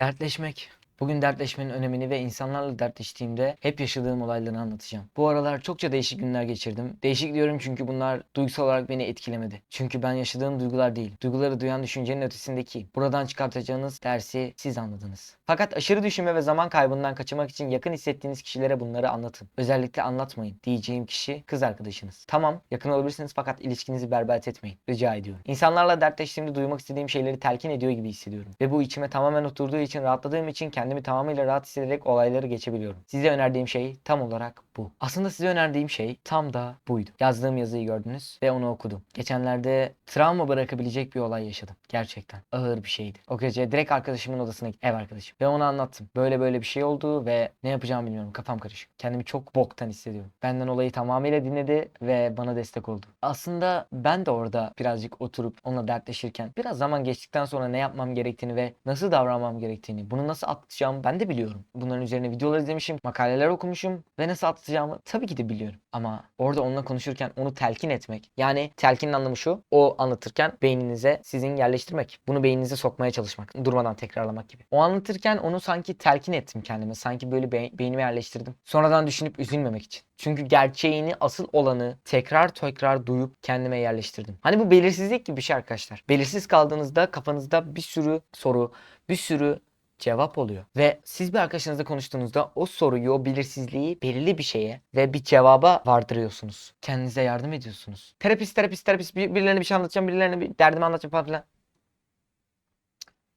Dertleşmek. Bugün dertleşmenin önemini ve insanlarla dertleştiğimde hep yaşadığım olayları anlatacağım. Bu aralar çokça değişik günler geçirdim. Değişik diyorum çünkü bunlar duygusal olarak beni etkilemedi. Çünkü ben yaşadığım duygular değil, duyguları duyan düşüncenin ötesindeki. Buradan çıkartacağınız dersi siz anladınız. Fakat aşırı düşünme ve zaman kaybından kaçınmak için yakın hissettiğiniz kişilere bunları anlatın. Özellikle anlatmayın. Diyeceğim kişi kız arkadaşınız. Tamam, yakın olabilirsiniz fakat ilişkinizi berbat etmeyin. Rica ediyorum. İnsanlarla dertleştiğimde duymak istediğim şeyleri telkin ediyor gibi hissediyorum. Ve bu içime tamamen oturduğu için rahatladığım için kendimi tamamıyla rahat hissederek olayları geçebiliyorum. Size önerdiğim şey tam olarak bu. Aslında size önerdiğim şey tam da buydu. Yazdığım yazıyı gördünüz ve onu okudum. Geçenlerde travma bırakabilecek bir olay yaşadım. Gerçekten ağır bir şeydi. O gece direkt arkadaşımın odasına gittim. Ev arkadaşım. Ve ona anlattım. Böyle böyle bir şey oldu ve ne yapacağımı bilmiyorum. Kafam karışık. Kendimi çok boktan hissediyorum. Benden olayı tamamıyla dinledi ve bana destek oldu. Aslında ben de orada birazcık oturup onunla dertleşirken biraz zaman geçtikten sonra ne yapmam gerektiğini ve nasıl davranmam gerektiğini, bunu nasıl atlatacağımı ben de biliyorum. Bunların üzerine videolar izlemişim, makaleler okumuşum ve nasıl atlatacağımı tabii ki de biliyorum. Ama orada onunla konuşurken onu telkin etmek. Yani telkinin anlamı şu. O anlatırken beyninize sizin yerleştirmek. Bunu beyninize sokmaya çalışmak. Durmadan tekrarlamak gibi. O anlatırken onu sanki telkin ettim kendime. Sanki böyle be- beynime yerleştirdim. Sonradan düşünüp üzülmemek için. Çünkü gerçeğini, asıl olanı tekrar tekrar duyup kendime yerleştirdim. Hani bu belirsizlik gibi bir şey arkadaşlar. Belirsiz kaldığınızda kafanızda bir sürü soru, bir sürü cevap oluyor. Ve siz bir arkadaşınızla konuştuğunuzda o soruyu, o belirsizliği belirli bir şeye ve bir cevaba vardırıyorsunuz. Kendinize yardım ediyorsunuz. Terapist, terapist, terapist bir- birilerine bir şey anlatacağım, birilerine bir derdimi anlatacağım falan filan.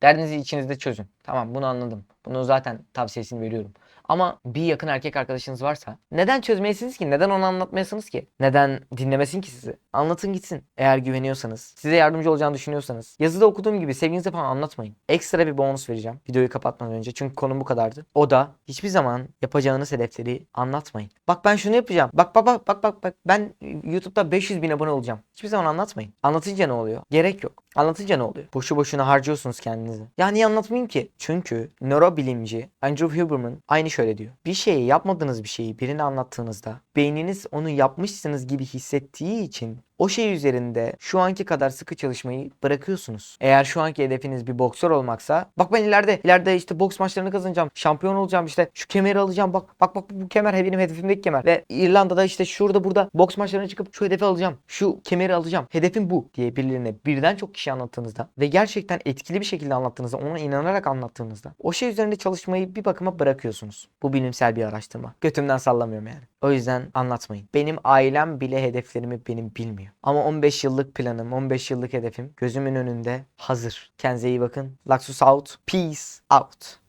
Derdinizi içinizde çözün. Tamam bunu anladım. Bunu zaten tavsiyesini veriyorum. Ama bir yakın erkek arkadaşınız varsa neden çözmeyesiniz ki? Neden onu anlatmayasınız ki? Neden dinlemesin ki sizi? Anlatın gitsin. Eğer güveniyorsanız, size yardımcı olacağını düşünüyorsanız. Yazıda okuduğum gibi sevginize falan anlatmayın. Ekstra bir bonus vereceğim videoyu kapatmadan önce. Çünkü konum bu kadardı. O da hiçbir zaman yapacağınız hedefleri anlatmayın. Bak ben şunu yapacağım. Bak bak bak bak bak ben YouTube'da 500 bin abone olacağım. Hiçbir zaman anlatmayın. Anlatınca ne oluyor? Gerek yok. Anlatınca ne oluyor? Boşu boşuna harcıyorsunuz kendinizi. Ya niye anlatmayayım ki? Çünkü nörobilimci Andrew Huberman aynı şöyle diyor. Bir şeyi yapmadığınız bir şeyi birine anlattığınızda beyniniz onu yapmışsınız gibi hissettiği için o şey üzerinde şu anki kadar sıkı çalışmayı bırakıyorsunuz. Eğer şu anki hedefiniz bir boksör olmaksa bak ben ileride ileride işte boks maçlarını kazanacağım. Şampiyon olacağım işte şu kemeri alacağım. Bak bak bak bu kemer benim hedefimdeki kemer. Ve İrlanda'da işte şurada burada boks maçlarına çıkıp şu hedefi alacağım. Şu kemeri alacağım. Hedefim bu diye birilerine birden çok kişi anlattığınızda ve gerçekten etkili bir şekilde anlattığınızda ona inanarak anlattığınızda o şey üzerinde çalışmayı bir bakıma bırakıyorsunuz. Bu bilimsel bir araştırma. Götümden sallamıyorum yani. O yüzden anlatmayın. Benim ailem bile hedeflerimi benim bilmiyor. Ama 15 yıllık planım, 15 yıllık hedefim gözümün önünde hazır. Kendinize iyi bakın. Laxus out. Peace out.